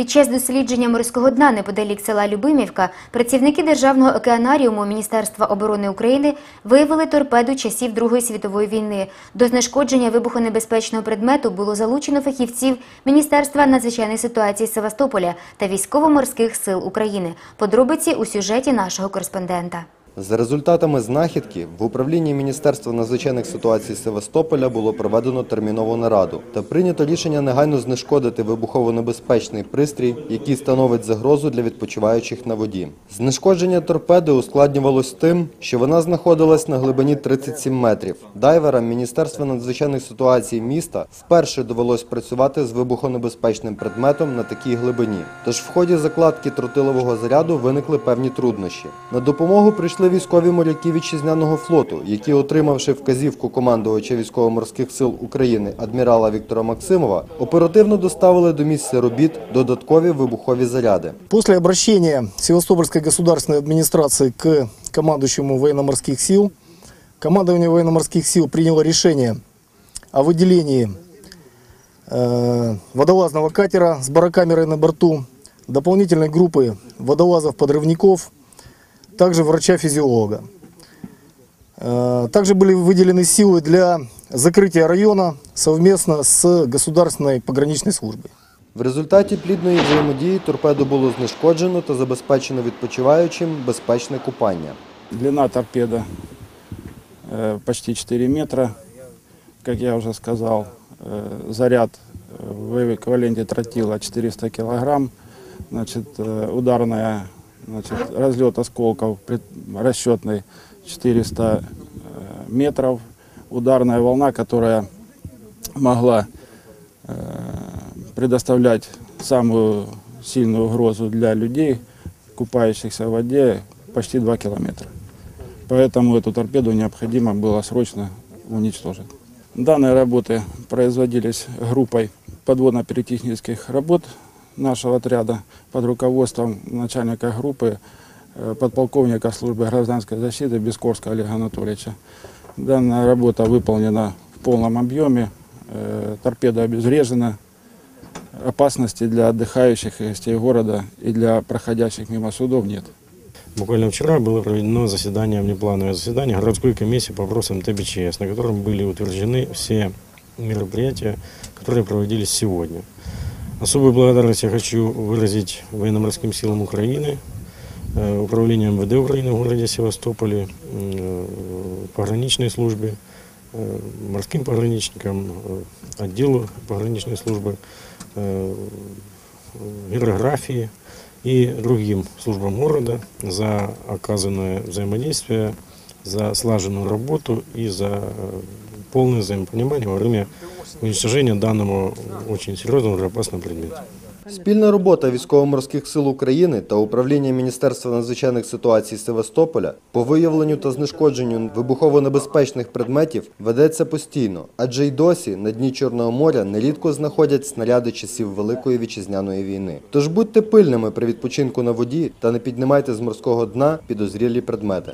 Під час дослідження морського дна неподалік села Любимівка працівники Державного океанаріуму Міністерства оборони України виявили торпеду часів Другої світової війни. До знешкодження вибухонебезпечного предмету було залучено фахівців Міністерства надзвичайних ситуацій Севастополя та Військово-морських сил України. Подробиці у сюжеті нашого кореспондента. За результатами знахідки в управлінні Міністерства надзвичайних ситуацій Севастополя було проведено термінову нараду та прийнято рішення негайно знешкодити вибухово-небезпечний пристрій, який становить загрозу для відпочиваючих на воді. Знешкодження торпеди ускладнювалось тим, що вона знаходилась на глибині 37 метрів. Дайверам Міністерства надзвичайних ситуацій міста вперше довелось працювати з вибухонебезпечним предметом на такій глибині. Тож в ході закладки тротилового заряду виникли певні труднощі. На допомогу прийшли військові моряки вітчизняного флоту, які, отримавши вказівку командувача військово-морських сил України адмірала Віктора Максимова, оперативно доставили до місця робіт додаткові вибухові заряди. После обращения Севастопольской государственной администрации к командующему военно-морских сил, командование военно-морских сил приняло решение о выделении э, водолазного катера с барокамерой на борту, дополнительной группы водолазов-подрывников, также врача-физиолога. Э, Также были выделены силы для закрытия района совместно с государственной пограничной службой. В результаті плідної взаємодії торпеду було знешкоджено та забезпечено відпочиваючим безпечне купання. Длина торпеды э, почти 4 метра, как я уже сказал. Э, Заряд э, в эквиваленте тротила 400 килограмм. Значит, э, ударная значит, разлет осколков расчетный 400 э, метров. Ударная волна, которая могла э, предоставлять самую сильную угрозу для людей, купающихся в воде, почти 2 километра. Поэтому эту торпеду необходимо было срочно уничтожить. Данные работы производились группой подводно-перетехнических работ нашего отряда под руководством начальника группы э, подполковника службы гражданской защиты Бескорска Олега Анатольевича. Данная работа выполнена в полном объеме, э, торпеда обезврежена, опасности для отдыхающих и гостей города и для проходящих мимо судов нет. Буквально вчера было проведено заседание, внеплановое заседание городской комиссии по вопросам ТБЧС, на котором были утверждены все мероприятия, которые проводились сегодня. Особую благодарность я хочу выразить военно-морским силам Украины, э, управлению МВД Украины в городе Севастополе, э, пограничной службе, э, морским пограничникам, э, отделу пограничной службы, э, гидрографии и другим службам города за оказанное взаимодействие, за слаженную работу и за э, полное взаимопонимание во время уничтожения данного очень серьезного и опасного предмета. Спільна робота військово-морських сил України та управління Міністерства надзвичайних ситуацій Севастополя по виявленню та знешкодженню вибухово-небезпечних предметів ведеться постійно, адже й досі на дні Чорного моря нерідко знаходять снаряди часів Великої вітчизняної війни. Тож будьте пильними при відпочинку на воді та не піднімайте з морського дна підозрілі предмети.